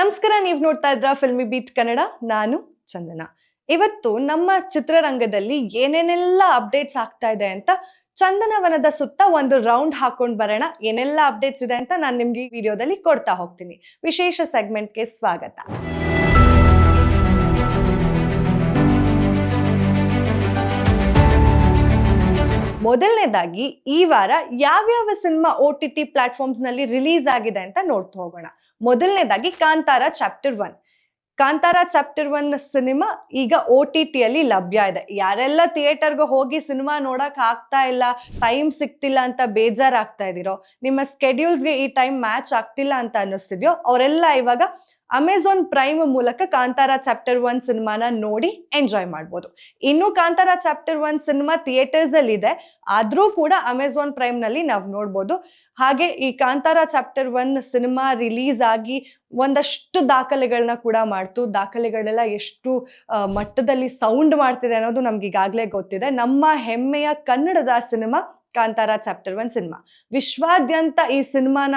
ನಮಸ್ಕಾರ, ನೀವು ನೋಡ್ತಾ ಇದ್ರ ಫಿಲ್ಮಿ ಬೀಟ್ ಕನ್ನಡ ನಾನು ಚಂದನ. ಇವತ್ತು ನಮ್ಮ ಚಿತ್ರರಂಗದಲ್ಲಿ ಏನೇನೆಲ್ಲ ಅಪ್ಡೇಟ್ಸ್ ಆಗ್ತಾ ಇದೆ ಅಂತ ಚಂದನವನದ ಸುತ್ತ ಒಂದು ರೌಂಡ್ ಹಾಕೊಂಡು ಬರೋಣ. ಏನೆಲ್ಲ ಅಪ್ಡೇಟ್ಸ್ ಇದೆ ಅಂತ ನಾನು ನಿಮ್ಗೆ ಈ ವಿಡಿಯೋದಲ್ಲಿ ಕೊಡ್ತಾ ಹೋಗ್ತೀನಿ. ವಿಶೇಷ ಸೆಗ್ಮೆಂಟ್ಗೆ ಸ್ವಾಗತ. ಮೊದಲನೇದಾಗಿ ಈ ವಾರ ಯಾವ್ಯಾವ ಸಿನಿಮಾ ಒ ಟಿ ಟಿ ಪ್ಲಾಟ್ಫಾರ್ಮ್ಸ್ನಲ್ಲಿ ರಿಲೀಸ್ ಆಗಿದೆ ಅಂತ ನೋಡ್ತಾ ಹೋಗೋಣ. ಮೊದಲನೇದಾಗಿ Kantara chapter one. Kantara chapter one cinema ಈಗ ಓ ಟಿ ಟಿಯಲ್ಲಿ ಲಭ್ಯ ಇದೆ. ಯಾರೆಲ್ಲ ಥಿಯೇಟರ್ಗೆ ಹೋಗಿ ಸಿನಿಮಾ ನೋಡಕ್ ಆಗ್ತಾ ಇಲ್ಲ ಟೈಮ್ ಸಿಗ್ತಿಲ್ಲ ಅಂತ ಬೇಜಾರಾಗ್ತಾ ಇದ್ದೀರೋ, ನಿಮ್ಮ ಸ್ಕೆಡ್ಯೂಲ್ಸ್ಗೆ ಈ ಟೈಮ್ ಮ್ಯಾಚ್ ಆಗ್ತಿಲ್ಲ ಅಂತ ಅನ್ನಿಸ್ತಿದ್ಯೋ, ಅವರೆಲ್ಲ ಇವಾಗ ಅಮೆಝಾನ್ ಪ್ರೈಮ್ ಮೂಲಕ ಕಾಂತಾರ ಚಾಪ್ಟರ್ ಒನ್ ಸಿನಿಮಾನ ನೋಡಿ ಎಂಜಾಯ್ ಮಾಡ್ಬೋದು. ಇನ್ನು Kantara chapter one cinema theatres ಅಲ್ಲಿ ಇದೆ. ಆದ್ರೂ ಕೂಡ ಅಮೆಝಾನ್ ಪ್ರೈಮ್ನಲ್ಲಿ ನಾವು ನೋಡ್ಬೋದು. ಹಾಗೆ ಈ Kantara chapter one cinema release ಆಗಿ ಒಂದಷ್ಟು ದಾಖಲೆಗಳನ್ನ ಕೂಡ ಮಾಡ್ತು. ದಾಖಲೆಗಳೆಲ್ಲ ಎಷ್ಟು ಮಟ್ಟದಲ್ಲಿ ಸೌಂಡ್ ಮಾಡ್ತಿದೆ ಅನ್ನೋದು ನಮ್ಗೆ ಈಗಾಗಲೇ ಗೊತ್ತಿದೆ. ನಮ್ಮ ಹೆಮ್ಮೆಯ ಕನ್ನಡದ cinema Kantara chapter one cinema. ವಿಶ್ವಾದ್ಯಂತ ಈ ಸಿನಿಮಾನ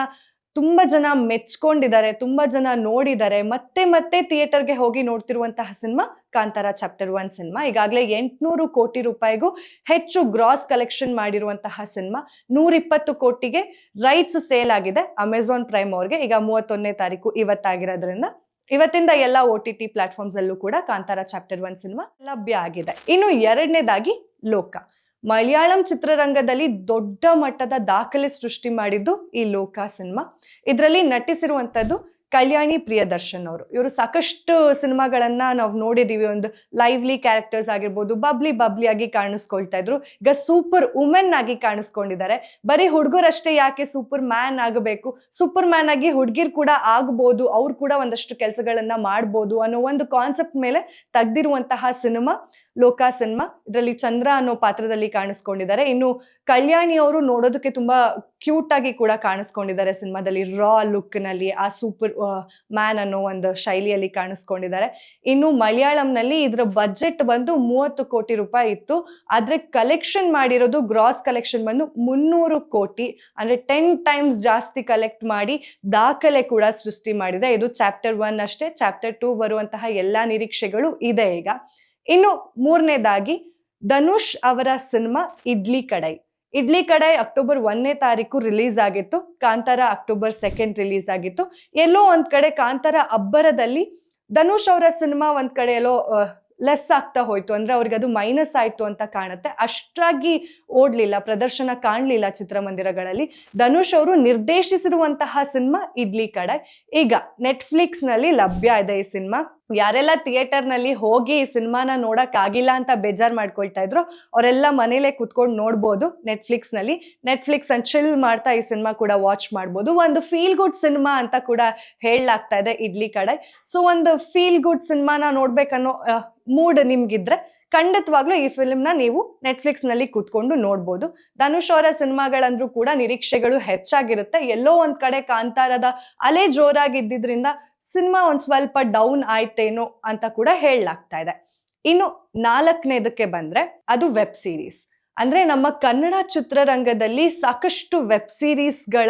ತುಂಬಾ ಜನ ಮೆಚ್ಕೊಂಡಿದ್ದಾರೆ, ತುಂಬಾ ಜನ ನೋಡಿದ್ದಾರೆ. ಮತ್ತೆ ಮತ್ತೆ ಥಿಯೇಟರ್ಗೆ ಹೋಗಿ ನೋಡ್ತಿರುವಂತಹ cinema Kantara chapter one cinema. ಈಗಾಗಲೇ ಎಂಟುನೂರು ಕೋಟಿ ರೂಪಾಯಿಗೂ ಹೆಚ್ಚು ಗ್ರಾಸ್ ಕಲೆಕ್ಷನ್ ಮಾಡಿರುವಂತಹ ಸಿನಿಮಾ. ನೂರಿಪ್ಪತ್ತು ಕೋಟಿಗೆ ರೈಟ್ಸ್ ಸೇಲ್ ಆಗಿದೆ ಅಮೆಝಾನ್ ಪ್ರೈಮ್ ಅವ್ರಿಗೆ. ಈಗ ಮೂವತ್ತೊಂದನೇ ತಾರೀಕು ಇವತ್ತಾಗಿರೋದ್ರಿಂದ ಇವತ್ತಿಂದ ಎಲ್ಲ ಒ ಟಿ ಟಿ ಪ್ಲಾಟ್ಫಾರ್ಮ್ಸ್ ಅಲ್ಲೂ ಕೂಡ ಕಾಂತಾರ ಚಾಪ್ಟರ್ ಒನ್ ಸಿನಿಮಾ ಲಭ್ಯ ಆಗಿದೆ. ಇನ್ನು ಎರಡನೇದಾಗಿ ಲೋಕ. ಮಲಯಾಳಂ ಚಿತ್ರರಂಗದಲ್ಲಿ ದೊಡ್ಡ ಮಟ್ಟದ ದಾಖಲೆ ಸೃಷ್ಟಿ ಮಾಡಿದ್ದು ಈ ಲೋಕ ಸಿನಿಮಾ. ಇದರಲ್ಲಿ ನಟಿಸಿರುವಂತದ್ದು ಕಲ್ಯಾಣಿ ಪ್ರಿಯದರ್ಶನ್ ಅವರು. ಇವರು ಸಾಕಷ್ಟು ಸಿನಿಮಾಗಳನ್ನ ನಾವು ನೋಡಿದೀವಿ. ಒಂದು ಲೈವ್ಲಿ ಕ್ಯಾರೆಕ್ಟರ್ಸ್ ಆಗಿರ್ಬೋದು ಬಬ್ಲಿ ಬಬ್ಲಿ ಆಗಿ ಕಾಣಿಸ್ಕೊಳ್ತಾ ಇದ್ರು. ಈಗ ಸೂಪರ್ ವುಮೆನ್ ಆಗಿ ಕಾಣಿಸ್ಕೊಂಡಿದ್ದಾರೆ. ಬರೀ ಹುಡುಗರಷ್ಟೇ ಯಾಕೆ ಸೂಪರ್ ಮ್ಯಾನ್ ಆಗಬೇಕು? ಸೂಪರ್ ಮ್ಯಾನ್ ಆಗಿ ಹುಡುಗಿರ್ ಕೂಡ ಆಗ್ಬೋದು, ಅವ್ರು ಕೂಡ ಒಂದಷ್ಟು ಕೆಲಸಗಳನ್ನ ಮಾಡ್ಬೋದು ಅನ್ನೋ ಒಂದು ಕಾನ್ಸೆಪ್ಟ್ ಮೇಲೆ ತೆಗ್ದಿರುವಂತಹ ಸಿನಿಮಾ, ಲೋಕ ಸಿನಿಮಾ. ಇದರಲ್ಲಿ ಚಂದ್ರ ಅನ್ನೋ ಪಾತ್ರದಲ್ಲಿ ಕಾಣಿಸ್ಕೊಂಡಿದ್ದಾರೆ. ಇನ್ನು ಕಲ್ಯಾಣಿ ಅವರು ನೋಡೋದಕ್ಕೆ ತುಂಬಾ ಕ್ಯೂಟ್ ಆಗಿ ಕೂಡ ಕಾಣಿಸ್ಕೊಂಡಿದ್ದಾರೆ ಸಿನಿಮಾದಲ್ಲಿ. ರಾ ಲುಕ್ನಲ್ಲಿ ಆ ಸೂಪರ್ ಮ್ಯಾನ್ ಅನ್ನೋ ಒಂದು ಶೈಲಿಯಲ್ಲಿ ಕಾಣಿಸ್ಕೊಂಡಿದ್ದಾರೆ. ಇನ್ನು ಮಲಯಾಳಂನಲ್ಲಿ ಇದರ ಬಜೆಟ್ ಬಂದು ಮೂವತ್ತು ಕೋಟಿ ರೂಪಾಯಿ ಇತ್ತು. ಆದ್ರೆ ಕಲೆಕ್ಷನ್ ಮಾಡಿರೋದು ಗ್ರಾಸ್ ಕಲೆಕ್ಷನ್ ಬಂದು ಮುನ್ನೂರು ಕೋಟಿ. ಅಂದ್ರೆ ಟೆನ್ ಟೈಮ್ಸ್ ಜಾಸ್ತಿ ಕಲೆಕ್ಟ್ ಮಾಡಿ ದಾಖಲೆ ಕೂಡ ಸೃಷ್ಟಿ ಮಾಡಿದೆ. ಇದು ಚಾಪ್ಟರ್ ಒನ್ ಅಷ್ಟೇ. ಚಾಪ್ಟರ್ ಟೂ ಬರುವಂತಹ ಎಲ್ಲಾ ನಿರೀಕ್ಷೆಗಳು ಇದೆ ಈಗ. ಇನ್ನು ಮೂರನೇದಾಗಿ ಧನುಷ್ ಅವರ ಸಿನಿಮಾ ಇಡ್ಲಿ ಕಡೈ ಇಡ್ಲಿ ಕಡೈ ಅಕ್ಟೋಬರ್ ಒಂದನೇ ತಾರೀಕು ರಿಲೀಸ್ ಆಗಿತ್ತು. ಕಾಂತಾರ ಅಕ್ಟೋಬರ್ ಸೆಕೆಂಡ್ ರಿಲೀಸ್ ಆಗಿತ್ತು. ಎಲ್ಲೋ ಒಂದ್ ಕಡೆ ಕಾಂತಾರ ಅಬ್ಬರದಲ್ಲಿ ಧನುಷ್ ಅವರ ಸಿನಿಮಾ ಒಂದ್ ಕಡೆ ಎಲ್ಲೋ ಲೆಸ್ ಆಗ್ತಾ ಹೋಯ್ತು. ಅಂದ್ರೆ ಅವ್ರಿಗೆ ಅದು ಮೈನಸ್ ಆಯ್ತು ಅಂತ ಕಾಣುತ್ತೆ. ಅಷ್ಟಾಗಿ ಓಡ್ಲಿಲ್ಲ, ಪ್ರದರ್ಶನ ಕಾಣ್ಲಿಲ್ಲ ಚಿತ್ರಮಂದಿರಗಳಲ್ಲಿ. ಧನುಷ್ ಅವರು ನಿರ್ದೇಶಿಸಿರುವಂತಹ ಸಿನಿಮಾ ಇಡ್ಲಿ ಕಡೈ ಈಗ ನೆಟ್ಫ್ಲಿಕ್ಸ್ನಲ್ಲಿ ಲಭ್ಯ ಇದೆ ಈ ಸಿನಿಮಾ ಯಾರೆಲ್ಲ ಥಿಯೇಟರ್ನಲ್ಲಿ ಹೋಗಿ ಈ ಸಿನಿಮಾನ ನೋಡಕ್ ಆಗಿಲ್ಲ ಅಂತ ಬೇಜಾರ್ ಮಾಡ್ಕೊಳ್ತಾ ಇದ್ರು, ಅವರೆಲ್ಲ ಮನೇಲೆ ಕುತ್ಕೊಂಡು ನೋಡ್ಬೋದು ನೆಟ್ಫ್ಲಿಕ್ಸ್ನಲ್ಲಿ ನೆಟ್ಫ್ಲಿಕ್ಸ್ ಅನ್ ಚಿಲ್ ಮಾಡ್ತಾ ಈ ಸಿನಿಮಾ ಕೂಡ ವಾಚ್ ಮಾಡ್ಬೋದು. ಒಂದು ಫೀಲ್ ಗುಡ್ ಸಿನಿಮಾ ಅಂತ ಕೂಡ ಹೇಳಲಾಗ್ತಾ ಇದೆ ಇಡ್ಲಿ ಕಡೆ. ಸೊ ಒಂದು ಫೀಲ್ ಗುಡ್ ಸಿನಿಮಾನ ನೋಡ್ಬೇಕನ್ನೋ ಮೂಡ್ ನಿಮ್ಗಿದ್ರೆ ಖಂಡಿತವಾಗ್ಲೂ ಈ ಫಿಲ್ಮ್ನ ನೀವು ನೆಟ್ಫ್ಲಿಕ್ಸ್ನಲ್ಲಿ ಕೂತ್ಕೊಂಡು ನೋಡ್ಬೋದು. ಧನುಷ್ ಅವರ ಸಿನಿಮಾಗಳಂದ್ರೂ ಕೂಡ ನಿರೀಕ್ಷೆಗಳು ಹೆಚ್ಚಾಗಿರುತ್ತೆ. ಎಲ್ಲೋ ಒಂದ್ ಕಡೆ ಕಾಂತಾರದ ಅಲೆ ಜೋರಾಗಿದ್ದಿದ್ರಿಂದ ಸಿನಿಮಾ ಒಂದ್ ಸ್ವಲ್ಪ ಡೌನ್ ಆಯ್ತೇನೋ ಅಂತ ಕೂಡ ಹೇಳಲಾಗ್ತಾ ಇದೆ. ಇನ್ನು ನಾಲ್ಕನೇದಕ್ಕೆ ಬಂದ್ರೆ ಅದು ವೆಬ್ ಸೀರೀಸ್. ಅಂದ್ರೆ ನಮ್ಮ ಕನ್ನಡ ಚಿತ್ರರಂಗದಲ್ಲಿ ಸಾಕಷ್ಟು ವೆಬ್ ಸೀರೀಸ್ಗಳ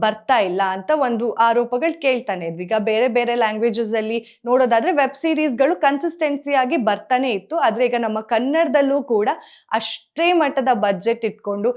ಬರ್ತಾ ಇಲ್ಲ ಅಂತ ಒಂದು ಆರೋಪಗಳು ಕೇಳ್ತಾನೆ ಇದ್ವಿ ಈಗ ಬೇರೆ ಬೇರೆ ಲ್ಯಾಂಗ್ವೇಜಸ್ ಅಲ್ಲಿ ನೋಡೋದಾದ್ರೆ ವೆಬ್ ಸೀರೀಸ್ಗಳು ಕನ್ಸಿಸ್ಟೆನ್ಸಿಯಾಗಿ ಬರ್ತಾನೆ ಇತ್ತು. ಆದ್ರೆ ಈಗ ನಮ್ಮ ಕನ್ನಡದಲ್ಲೂ ಕೂಡ ಅಷ್ಟೇ ಮಟ್ಟದ ಬಜೆಟ್ ಇಟ್ಕೊಂಡು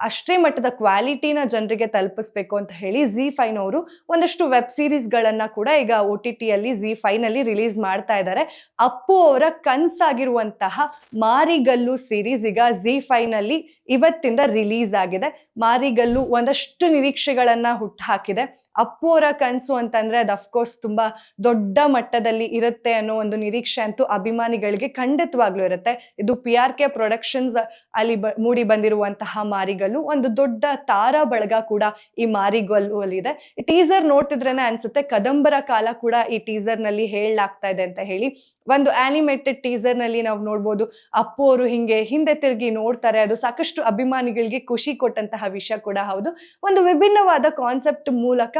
ಅಷ್ಟೇ ಮಟ್ಟದ ಕ್ವಾಲಿಟಿನ ಜನರಿಗೆ ತಲುಪಿಸ್ಬೇಕು ಅಂತ ಹೇಳಿ ಜಿ ಅವರು ಒಂದಷ್ಟು ವೆಬ್ ಸೀರೀಸ್ಗಳನ್ನ ಕೂಡ ಈಗ ಒ ಟಿ ಟಿಯಲ್ಲಿ ಜಿ ಫೈನಲ್ಲಿ ರಿಲೀಸ್ ಮಾಡ್ತಾ ಇದ್ದಾರೆ ಅಪ್ಪು ಅವರ ಕನ್ಸಾಗಿರುವಂತಹ ಮಾರಿಗಲ್ಲು ಸೀರೀಸ್ ಈಗ ಜಿ ಫೈನಲ್ಲಿ ಇವತ್ತಿಂದ ರಿಲೀಸ್ ಆಗಿದೆ. ಮಾರಿಗಲ್ಲು ಒಂದಷ್ಟು ನಿರೀಕ್ಷೆಗಳನ್ನ ಹುಟ್ಟುಹಾಕಿದೆ ಅಪ್ಪು ಅವರ ಕನಸು ಅಂತಂದ್ರೆ ಅದು ಅಫ್ಕೋರ್ಸ್ ತುಂಬಾ ದೊಡ್ಡ ಮಟ್ಟದಲ್ಲಿ ಇರುತ್ತೆ ಅನ್ನೋ ಒಂದು ನಿರೀಕ್ಷೆ ಅಂತೂ ಅಭಿಮಾನಿಗಳಿಗೆ ಖಂಡಿತವಾಗ್ಲೂ ಇರುತ್ತೆ. ಇದು ಪಿ ಆರ್ ಕೆ ಪ್ರೊಡಕ್ಷನ್ಸ್ ಅಲ್ಲಿ ಮೂಡಿ ಬಂದಿರುವಂತಹ ಮಾರಿಗಲ್ಲು, ಒಂದು ದೊಡ್ಡ ತಾರಾ ಬಳಗ ಕೂಡ ಈ ಮಾರಿಗಲ್ಲು ಅಲ್ಲಿ ಇದೆ ಟೀಸರ್ ನೋಡ್ತಿದ್ರೇನೆ ಅನ್ಸುತ್ತೆ, ಕದಂಬರ ಕಾಲ ಕೂಡ ಈ ಟೀಸರ್ನಲ್ಲಿ ಹೇಳಲಾಗ್ತಾ ಇದೆ ಅಂತ ಹೇಳಿ. ಒಂದು ಆನಿಮೇಟೆಡ್ ಟೀಸರ್ನಲ್ಲಿ ನಾವು ನೋಡ್ಬೋದು. ಅಪ್ಪು ಅವರು ಹಿಂಗೆ ಹಿಂದೆ ತಿರುಗಿ ನೋಡ್ತಾರೆ. ಅದು ಸಾಕಷ್ಟು ಅಭಿಮಾನಿಗಳಿಗೆ ಖುಷಿ ಕೊಟ್ಟಂತಹ ವಿಷಯ ಕೂಡ ಹೌದು. ಒಂದು ವಿಭಿನ್ನವಾದ ಕಾನ್ಸೆಪ್ಟ್ ಮೂಲಕ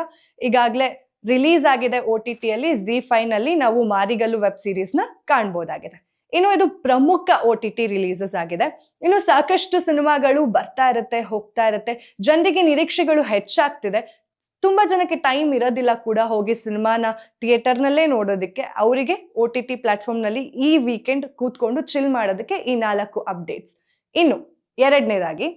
ಈಗಾಗಲೇ ರಿಲೀಸ್ ಆಗಿದೆ ಒ ಟಿ ಟಿಯಲ್ಲಿ ಜಿ ಫೈವ್ನಲ್ಲಿ ನಾವು ಮಾರಿಗಲ್ಲು ವೆಬ್ ಸೀರೀಸ್ನ ಕಾಣ್ಬೋದಾಗಿದೆ. ಇನ್ನು ಇದು ಪ್ರಮುಖ ಒ ಟಿ ಟಿ ರಿಲೀಸಸ್ ಆಗಿದೆ. ಇನ್ನು ಸಾಕಷ್ಟು ಸಿನಿಮಾಗಳು ಬರ್ತಾ ಇರುತ್ತೆ, ಹೋಗ್ತಾ ಇರುತ್ತೆ. ಜನರಿಗೆ ನಿರೀಕ್ಷೆಗಳು ಹೆಚ್ಚಾಗ್ತಿದೆ. ತುಂಬಾ ಜನಕ್ಕೆ ಟೈಮ್ ಇರೋದಿಲ್ಲ ಕೂಡ ಹೋಗಿ ಸಿನಿಮಾನ ಥಿಯೇಟರ್ನಲ್ಲೇ ನೋಡೋದಕ್ಕೆ. ಅವರಿಗೆ ಒ ಟಿ ಟಿ ಪ್ಲಾಟ್ಫಾರ್ಮ್ನಲ್ಲಿ ಈ ವೀಕೆಂಡ್ ಕೂತ್ಕೊಂಡು ಚಿಲ್ ಮಾಡೋದಕ್ಕೆ ಈ ನಾಲ್ಕು ಅಪ್ಡೇಟ್ಸ್ ಇನ್ನು ಎರಡನೇದಾಗಿ,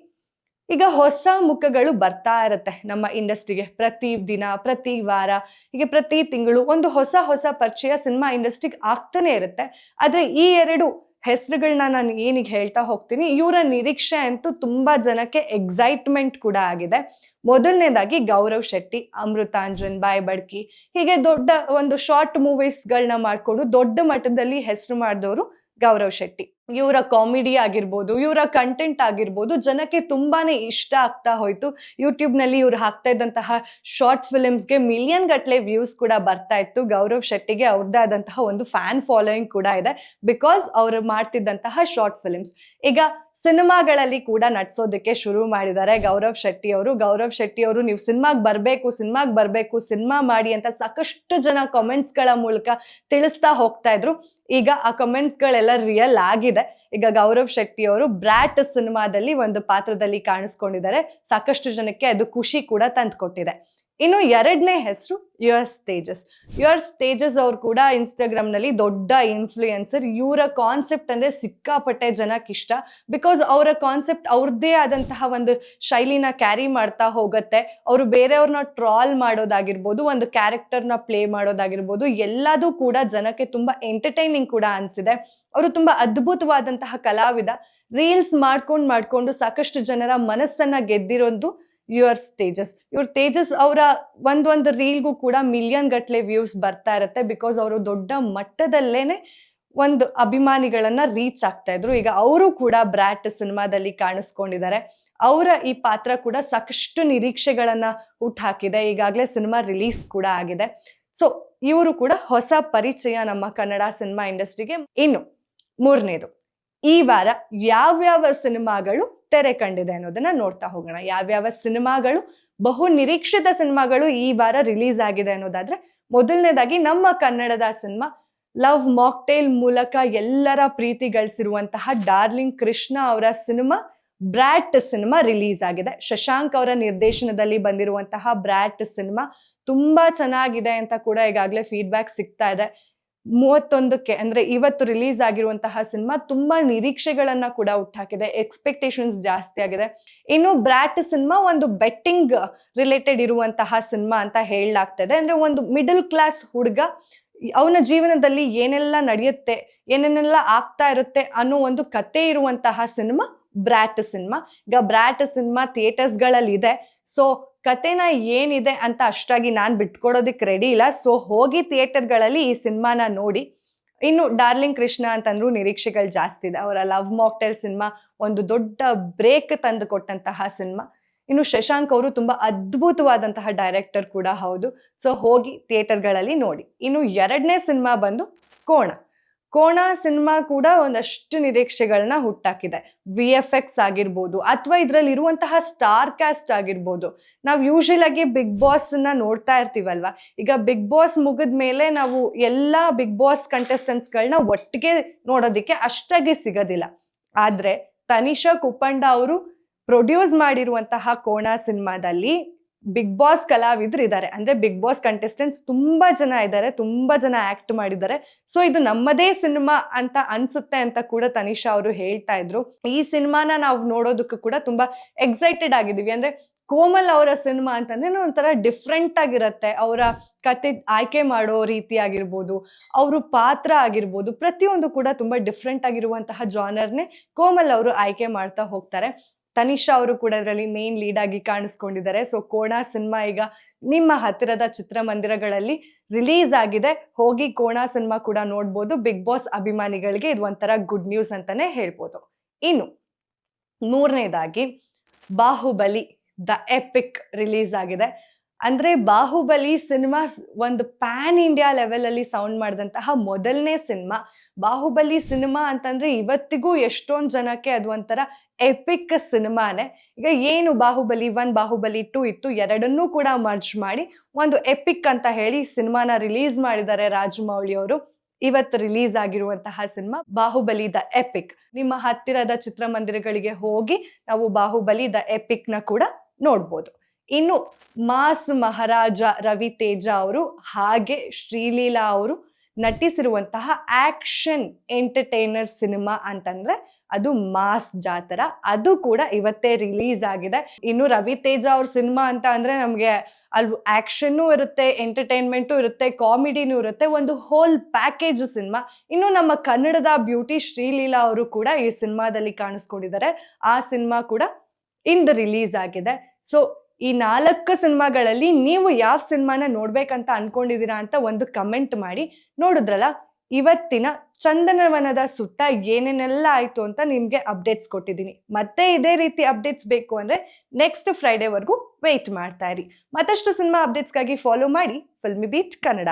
ಈಗ ಹೊಸ ಮುಖಗಳು ಬರ್ತಾ ಇರುತ್ತೆ ನಮ್ಮ ಇಂಡಸ್ಟ್ರಿಗೆ ಪ್ರತಿ ದಿನ, ಪ್ರತಿ ವಾರ, ಹೀಗೆ ಪ್ರತಿ ತಿಂಗಳು ಒಂದು ಹೊಸ ಹೊಸ ಪರಿಚಯ ಸಿನಿಮಾ ಇಂಡಸ್ಟ್ರಿಗೆ ಆಗ್ತಾನೆ ಇರುತ್ತೆ. ಆದ್ರೆ ಈ ಎರಡು ಹೆಸರುಗಳನ್ನ ನಾನು ಏನಿಗೆ ಹೇಳ್ತಾ ಹೋಗ್ತೀನಿ, ಇವರ ನಿರೀಕ್ಷೆ ಅಂತೂ ತುಂಬಾ ಜನಕ್ಕೆ ಎಕ್ಸೈಟ್ಮೆಂಟ್ ಕೂಡ ಆಗಿದೆ. ಮೊದಲನೇದಾಗಿ ಗೌರವ್ ಶೆಟ್ಟಿ, ಅಮೃತಾಂಜನ್, ಬಾಯ್ ಬಡ್ಕಿ, ಹೀಗೆ ದೊಡ್ಡ ಒಂದು ಶಾರ್ಟ್ ಮೂವೀಸ್ಗಳನ್ನ ಮಾಡಿಕೊಂಡು ದೊಡ್ಡ ಮಟ್ಟದಲ್ಲಿ ಹೆಸರು ಮಾಡಿದವರು ಗೌರವ್ ಶೆಟ್ಟಿ. ಇವರ ಕಾಮಿಡಿ ಆಗಿರ್ಬೋದು, ಇವರ ಕಂಟೆಂಟ್ ಆಗಿರ್ಬೋದು, ಜನಕ್ಕೆ ತುಂಬಾನೇ ಇಷ್ಟ ಆಗ್ತಾ ಹೋಯ್ತು. ಯೂಟ್ಯೂಬ್ನಲ್ಲಿ ಇವ್ರು ಹಾಕ್ತಾ ಇದ್ದಂತಹ ಶಾರ್ಟ್ ಫಿಲಿಮ್ಸ್ಗೆ ಮಿಲಿಯನ್ ಗಟ್ಟಲೆ ವ್ಯೂಸ್ ಕೂಡ ಬರ್ತಾ ಇತ್ತು. ಗೌರವ್ ಶೆಟ್ಟಿಗೆ ಅವ್ರದ್ದೇ ಆದಂತಹ ಒಂದು ಫ್ಯಾನ್ ಫಾಲೋಯಿಂಗ್ ಕೂಡ ಇದೆ ಬಿಕಾಸ್ ಅವರು ಮಾಡ್ತಿದ್ದಂತಹ ಶಾರ್ಟ್ ಫಿಲಿಮ್ಸ್ ಈಗ ಸಿನಿಮಾಗಳಲ್ಲಿ ಕೂಡ ನಡ್ಸೋದಕ್ಕೆ ಶುರು ಮಾಡಿದ್ದಾರೆ ಗೌರವ್ ಶೆಟ್ಟಿ ಅವರು. ಗೌರವ್ ಶೆಟ್ಟಿ ಅವರು, ನೀವು ಸಿನಿಮಾಗೆ ಬರಬೇಕು ಸಿನಿಮಾಗೆ ಬರಬೇಕು, ಸಿನಿಮಾ ಮಾಡಿ ಅಂತ ಸಾಕಷ್ಟು ಜನ ಕಾಮೆಂಟ್ಸ್ಗಳ ಮೂಲಕ ತಿಳಿಸ್ತಾ ಹೋಗ್ತಾ ಇದ್ರು. ಈಗ ಆ ಕಮೆಂಟ್ಸ್ಗಳೆಲ್ಲ ರಿಯಲ್ ಆಗಿದೆ ಈಗ ಗೌರವ್ ಶೆಟ್ಟಿ ಅವರು ಬ್ರಾಟ್ ಸಿನಿಮಾದಲ್ಲಿ ಒಂದು ಪಾತ್ರದಲ್ಲಿ ಕಾಣಿಸ್ಕೊಂಡಿದ್ದಾರೆ. ಸಾಕಷ್ಟು ಜನಕ್ಕೆ ಅದು ಖುಷಿ ಕೂಡ ತಂದ್ಕೊಟ್ಟಿದೆ. ಇನ್ನು ಎರಡನೇ ಹೆಸರು ಯುವರ್ ತೇಜಸ್. ಯುವರ್ ತೇಜಸ್ ಅವ್ರು ಕೂಡ ಇನ್ಸ್ಟಾಗ್ರಾಮ್ನಲ್ಲಿ ದೊಡ್ಡ ಇನ್ಫ್ಲೂಯೆನ್ಸರ್ ಇವರ ಕಾನ್ಸೆಪ್ಟ್ ಅಂದ್ರೆ ಸಿಕ್ಕಾಪಟ್ಟೆ ಜನಕ್ಕೆ ಇಷ್ಟ. ಬಿಕಾಸ್ ಅವರ ಕಾನ್ಸೆಪ್ಟ್ ಅವ್ರದ್ದೇ ಆದಂತಹ ಒಂದು ಶೈಲಿನ ಕ್ಯಾರಿ ಮಾಡ್ತಾ ಹೋಗುತ್ತೆ. ಅವರು ಬೇರೆಯವ್ರನ್ನ ಟ್ರಾಲ್ ಮಾಡೋದಾಗಿರ್ಬೋದು, ಒಂದು ಕ್ಯಾರೆಕ್ಟರ್ನ ಪ್ಲೇ ಮಾಡೋದಾಗಿರ್ಬೋದು, ಎಲ್ಲದೂ ಕೂಡ ಜನಕ್ಕೆ ತುಂಬಾ ಎಂಟರ್ಟೈನಿಂಗ್ ಕೂಡ ಅನ್ಸಿದೆ. ಅವರು ತುಂಬಾ ಅದ್ಭುತವಾದಂತಹ ಕಲಾವಿದ. ರೀಲ್ಸ್ ಮಾಡ್ಕೊಂಡು ಮಾಡ್ಕೊಂಡು ಸಾಕಷ್ಟು ಜನರ ಮನಸ್ಸನ್ನ ಗೆದ್ದಿರೋದು ಯುವರ್ ತೇಜಸ್ ಇವ್ರ ತೇಜಸ್ ಅವರ ಒಂದೊಂದು ರೀಲ್ಗೂ ಕೂಡ ಮಿಲಿಯನ್ ಗಟ್ಲೆ ವ್ಯೂಸ್ ಬರ್ತಾ ಇರತ್ತೆ ಬಿಕಾಸ್ ಅವರು ದೊಡ್ಡ ಮಟ್ಟದಲ್ಲೇನೆ ಒಂದು ಅಭಿಮಾನಿಗಳನ್ನ ರೀಚ್ ಆಗ್ತಾ ಇದ್ರು. ಈಗ ಅವರು ಕೂಡ ಬ್ರಾಟ್ ಸಿನಿಮಾದಲ್ಲಿ ಕಾಣಿಸ್ಕೊಂಡಿದ್ದಾರೆ. ಅವರ ಈ ಪಾತ್ರ ಕೂಡ ಸಾಕಷ್ಟು ನಿರೀಕ್ಷೆಗಳನ್ನ ಹುಟ್ಟಾಕಿದೆ ಈಗಾಗಲೇ ಸಿನಿಮಾ ರಿಲೀಸ್ ಕೂಡ ಆಗಿದೆ. ಸೊ ಇವರು ಕೂಡ ಹೊಸ ಪರಿಚಯ ನಮ್ಮ ಕನ್ನಡ ಸಿನಿಮಾ ಇಂಡಸ್ಟ್ರಿಗೆ ಇನ್ನು ಮೂರನೇದು. ಈ ವಾರ ಯಾವ್ಯಾವ ಸಿನಿಮಾಗಳು ತೆರೆ ಕಂಡಿದೆ ಅನ್ನೋದನ್ನ ನೋಡ್ತಾ ಹೋಗೋಣ. ಯಾವ್ಯಾವ ಸಿನಿಮಾಗಳು, ಬಹು ನಿರೀಕ್ಷಿತ ಸಿನಿಮಾಗಳು ಈ ವಾರ ರಿಲೀಸ್ ಆಗಿದೆ ಅನ್ನೋದಾದ್ರೆ, ಮೊದಲನೇದಾಗಿ ನಮ್ಮ ಕನ್ನಡದ ಸಿನಿಮಾ ಲವ್ ಮಾಕ್ಟೇಲ್ ಮೂಲಕ ಎಲ್ಲರ ಪ್ರೀತಿ ಗಳಿಸಿರುವಂತಹ ಡಾರ್ಲಿಂಗ್ ಕೃಷ್ಣ ಅವರ ಸಿನಿಮಾ ಬ್ರಾಟ್ ಸಿನಿಮಾ ರಿಲೀಸ್ ಆಗಿದೆ. ಶಶಾಂಕ್ ಅವರ ನಿರ್ದೇಶನದಲ್ಲಿ ಬಂದಿರುವಂತಹ ಬ್ರಾಟ್ ಸಿನಿಮಾ ತುಂಬಾ ಚೆನ್ನಾಗಿದೆ ಅಂತ ಕೂಡ ಈಗಾಗಲೇ ಫೀಡ್ಬ್ಯಾಕ್ ಸಿಗ್ತಾ ಇದೆ. ಮೂವತ್ತೊಂದಕ್ಕೆ ಅಂದ್ರೆ ಇವತ್ತು ರಿಲೀಸ್ ಆಗಿರುವಂತಹ ಸಿನಿಮಾ ತುಂಬಾ ನಿರೀಕ್ಷೆಗಳನ್ನ ಕೂಡ ಹುಟ್ಟಾಕಿದೆ ಎಕ್ಸ್ಪೆಕ್ಟೇಷನ್ಸ್ ಜಾಸ್ತಿ ಆಗಿದೆ. ಇನ್ನು ಬ್ರಾಟ್ ಸಿನಿಮಾ ಒಂದು ಬೆಟ್ಟಿಂಗ್ ರಿಲೇಟೆಡ್ ಇರುವಂತಹ ಸಿನಿಮಾ ಅಂತ ಹೇಳಲಾಗ್ತದೆ. ಅಂದ್ರೆ ಒಂದು ಮಿಡಲ್ ಕ್ಲಾಸ್ ಹುಡುಗ ಅವನ ಜೀವನದಲ್ಲಿ ಏನೆಲ್ಲ ನಡೆಯುತ್ತೆ, ಏನೇನೆಲ್ಲ ಆಗ್ತಾ ಇರುತ್ತೆ ಅನ್ನೋ ಒಂದು ಕತೆ ಇರುವಂತಹ ಸಿನಿಮಾ ಬ್ರಾಟ್ ಸಿನಿಮಾ ಈಗ ಬ್ರಾಟ್ ಸಿನಿಮಾ ಥಿಯೇಟರ್ಸ್ಗಳಲ್ಲಿ ಇದೆ ಸೊ ಕತೆನ ಏನಿದೆ ಅಂತ ಅಷ್ಟಾಗಿ ನಾನು ಬಿಟ್ಕೊಡೋದಕ್ಕೆ ರೆಡಿ ಇಲ್ಲ. ಸೊ ಹೋಗಿ ಥಿಯೇಟರ್ಗಳಲ್ಲಿ ಈ ಸಿನಿಮಾನ ನೋಡಿ. ಇನ್ನು ಡಾರ್ಲಿಂಗ್ ಕೃಷ್ಣ ಅಂತಂದ್ರು ನಿರೀಕ್ಷೆಗಳು ಜಾಸ್ತಿ ಇದೆ. ಅವರ ಲವ್ ಮಾಕ್ಟೆಲ್ ಸಿನಿಮಾ ಒಂದು ದೊಡ್ಡ ಬ್ರೇಕ್ ತಂದು ಕೊಟ್ಟಂತಹ ಸಿನಿಮಾ. ಇನ್ನು ಶಶಾಂಕ್ ಅವರು ತುಂಬಾ ಅದ್ಭುತವಾದಂತಹ ಡೈರೆಕ್ಟರ್ ಕೂಡ ಹೌದು. ಸೊ ಹೋಗಿ ಥಿಯೇಟರ್ಗಳಲ್ಲಿ ನೋಡಿ. ಇನ್ನು ಎರಡನೇ ಸಿನಿಮಾ ಬಂದು ಕೋಣ. ಕೋಣ ಸಿನಿಮಾ ಕೂಡ ಒಂದಷ್ಟು ನಿರೀಕ್ಷೆಗಳನ್ನ ಹುಟ್ಟಾಕಿದೆ. ವಿ ಎಫ್ ಎಕ್ಸ್ ಆಗಿರ್ಬೋದು ಅಥವಾ ಇದರಲ್ಲಿ ಇರುವಂತಹ ಸ್ಟಾರ್ ಕ್ಯಾಸ್ಟ್ ಆಗಿರ್ಬೋದು. ನಾವು ಯೂಶಲ್ ಆಗಿ ಬಿಗ್ ಬಾಸ್ನ ನೋಡ್ತಾ ಇರ್ತೀವಲ್ವಾ? ಈಗ ಬಿಗ್ ಬಾಸ್ ಮುಗಿದ ಮೇಲೆ ನಾವು ಎಲ್ಲ ಬಿಗ್ ಬಾಸ್ ಕಂಟೆಸ್ಟೆಂಟ್ಸ್ಗಳನ್ನ ಒಟ್ಟಿಗೆ ನೋಡೋದಕ್ಕೆ ಅಷ್ಟಾಗಿ ಸಿಗೋದಿಲ್ಲ. ಆದ್ರೆ ತನಿಷಾ ಕುಪ್ಪಂಡ ಅವರು ಪ್ರೊಡ್ಯೂಸ್ ಮಾಡಿರುವಂತಹ ಕೋಣ ಸಿನಿಮಾದಲ್ಲಿ ಬಿಗ್ ಬಾಸ್ ಕಲಾವಿದ್ರು ಇದ್ದಾರೆ ಅಂದ್ರೆ ಬಿಗ್ ಬಾಸ್ ಕಂಟೆಸ್ಟೆಂಟ್ಸ್ ತುಂಬಾ ಜನ ಇದ್ದಾರೆ ತುಂಬಾ ಜನ ಆಕ್ಟ್ ಮಾಡಿದ್ದಾರೆ. ಸೊ ಇದು ನಮ್ಮದೇ ಸಿನಿಮಾ ಅಂತ ಅನ್ಸುತ್ತೆ ಅಂತ ಕೂಡ ತನಿಷಾ ಅವರು ಹೇಳ್ತಾ ಇದ್ರು. ಈ ಸಿನಿಮಾನ ನಾವು ನೋಡೋದಕ್ಕೂ ಕೂಡ ತುಂಬಾ ಎಕ್ಸೈಟೆಡ್ ಆಗಿದೀವಿ ಅಂದ್ರೆ ಕೋಮಲ್ ಅವರ ಸಿನಿಮಾ ಅಂತಂದ್ರೆ ಒಂಥರ ಡಿಫ್ರೆಂಟ್ ಆಗಿರತ್ತೆ. ಅವರ ಕತೆ ಆಯ್ಕೆ ಮಾಡೋ ರೀತಿ ಆಗಿರ್ಬೋದು, ಅವರು ಪಾತ್ರ ಆಗಿರ್ಬೋದು, ಪ್ರತಿಯೊಂದು ಕೂಡ ತುಂಬಾ ಡಿಫ್ರೆಂಟ್ ಆಗಿರುವಂತಹ ಜಾನರ್ನೇ ಕೋಮಲ್ ಅವರು ಆಯ್ಕೆ ಮಾಡ್ತಾ ಹೋಗ್ತಾರೆ. ತನಿಷಾ ಅವರು ಕೂಡ ಅದರಲ್ಲಿ ಮೇನ್ ಲೀಡ್ ಆಗಿ ಕಾಣಿಸ್ಕೊಂಡಿದ್ದಾರೆ. ಸೊ ಕೋಣ ಸಿನಿಮಾ ಈಗ ನಿಮ್ಮ ಹತ್ತಿರದ ಚಿತ್ರಮಂದಿರಗಳಲ್ಲಿ ರಿಲೀಸ್ ಆಗಿದೆ. ಹೋಗಿ ಕೋಣ ಸಿನಿಮಾ ಕೂಡ ನೋಡ್ಬೋದು. ಬಿಗ್ ಬಾಸ್ ಅಭಿಮಾನಿಗಳಿಗೆ ಇದು ಒಂಥರ ಗುಡ್ ನ್ಯೂಸ್ ಅಂತಾನೆ ಹೇಳ್ಬೋದು. ಇನ್ನು ಮೂರನೇದಾಗಿ ಬಾಹುಬಲಿ ದ ಎಪಿಕ್ ರಿಲೀಸ್ ಆಗಿದೆ. ಅಂದ್ರೆ ಬಾಹುಬಲಿ ಸಿನಿಮಾ ಒಂದು ಪ್ಯಾನ್ ಇಂಡಿಯಾ ಲೆವೆಲ್ ಅಲ್ಲಿ ಸೌಂಡ್ ಮಾಡಿದಂತಹ ಮೊದಲನೇ ಸಿನಿಮಾ. ಬಾಹುಬಲಿ ಸಿನಿಮಾ ಅಂತಂದ್ರೆ ಇವತ್ತಿಗೂ ಎಷ್ಟೊಂದು ಜನಕ್ಕೆ ಅದು ಒಂಥರ ಎಪಿಕ್ ಸಿನಿಮಾನೇ ಈಗ ಏನು ಬಾಹುಬಲಿ ಒನ್ ಬಾಹುಬಲಿ ಟೂ ಇತ್ತು, ಎರಡನ್ನೂ ಕೂಡ ಮರ್ಜ್ ಮಾಡಿ ಒಂದು ಎಪಿಕ್ ಅಂತ ಹೇಳಿ ಸಿನಿಮಾನ ರಿಲೀಸ್ ಮಾಡಿದ್ದಾರೆ ರಾಜಮೌಳಿ ಅವರು. ಇವತ್ತು ರಿಲೀಸ್ ಆಗಿರುವಂತಹ ಸಿನಿಮಾ ಬಾಹುಬಲಿ ದ ಎಪಿಕ್ ನಿಮ್ಮ ಹತ್ತಿರದ ಚಿತ್ರಮಂದಿರಗಳಿಗೆ ಹೋಗಿ ನಾವು ಬಾಹುಬಲಿ ದ ಎಪಿಕ್ನ ಕೂಡ ನೋಡ್ಬೋದು. ಇನ್ನು ಮಾಸ್ ಮಹಾರಾಜ ರವಿ ತೇಜ ಅವರು, ಹಾಗೆ ಶ್ರೀಲೀಲಾ ಅವರು ನಟಿಸಿರುವಂತಹ ಆಕ್ಷನ್ ಎಂಟರ್ಟೈನರ್ ಸಿನಿಮಾ ಅಂತಂದ್ರೆ ಅದು ಮಾಸ್ ಜಾತರ. ಅದು ಕೂಡ ಇವತ್ತೇ ರಿಲೀಸ್ ಆಗಿದೆ. ಇನ್ನು ರವಿ ತೇಜ ಅವ್ರ ಸಿನಿಮಾ ಅಂತ ಅಂದ್ರೆ ನಮ್ಗೆ ಅಲ್ಲಿ ಆಕ್ಷನ್ನು ಇರುತ್ತೆ, ಎಂಟರ್ಟೈನ್ಮೆಂಟು ಇರುತ್ತೆ, ಕಾಮಿಡಿನೂ ಇರುತ್ತೆ, ಒಂದು ಹೋಲ್ ಪ್ಯಾಕೇಜ್ ಸಿನಿಮಾ. ಇನ್ನು ನಮ್ಮ ಕನ್ನಡದ ಬ್ಯೂಟಿ ಶ್ರೀಲೀಲಾ ಅವರು ಕೂಡ ಈ ಸಿನಿಮಾದಲ್ಲಿ ಕಾಣಿಸ್ಕೊಂಡಿದ್ದಾರೆ. ಆ ಸಿನಿಮಾ ಕೂಡ ಇಂದು ರಿಲೀಸ್ ಆಗಿದೆ. ಸೊ ಈ ನಾಲ್ಕು ಸಿನಿಮಾಗಳಲ್ಲಿ ನೀವು ಯಾವ ಸಿನಿಮಾನ ನೋಡ್ಬೇಕಂತ ಅನ್ಕೊಂಡಿದ್ದೀರಾ ಅಂತ ಒಂದು ಕಮೆಂಟ್ ಮಾಡಿ. ನೋಡಿದ್ರಲ್ಲ, ಇವತ್ತಿನ ಚಂದನವನದ ಸುತ್ತ ಏನೇನೆಲ್ಲ ಆಯ್ತು ಅಂತ ನಿಮ್ಗೆ ಅಪ್ಡೇಟ್ಸ್ ಕೊಟ್ಟಿದ್ದೀನಿ. ಮತ್ತೆ ಇದೇ ರೀತಿ ಅಪ್ಡೇಟ್ಸ್ ಬೇಕು ಅಂದ್ರೆ ನೆಕ್ಸ್ಟ್ ಫ್ರೈಡೇವರೆಗೂ ವೆಯ್ಟ್ ಮಾಡ್ತಾ ಇರಿ. ಮತ್ತಷ್ಟು ಸಿನಿಮಾ ಅಪ್ಡೇಟ್ಸ್ಗಾಗಿ ಫಾಲೋ ಮಾಡಿ. Filmibeat Kannada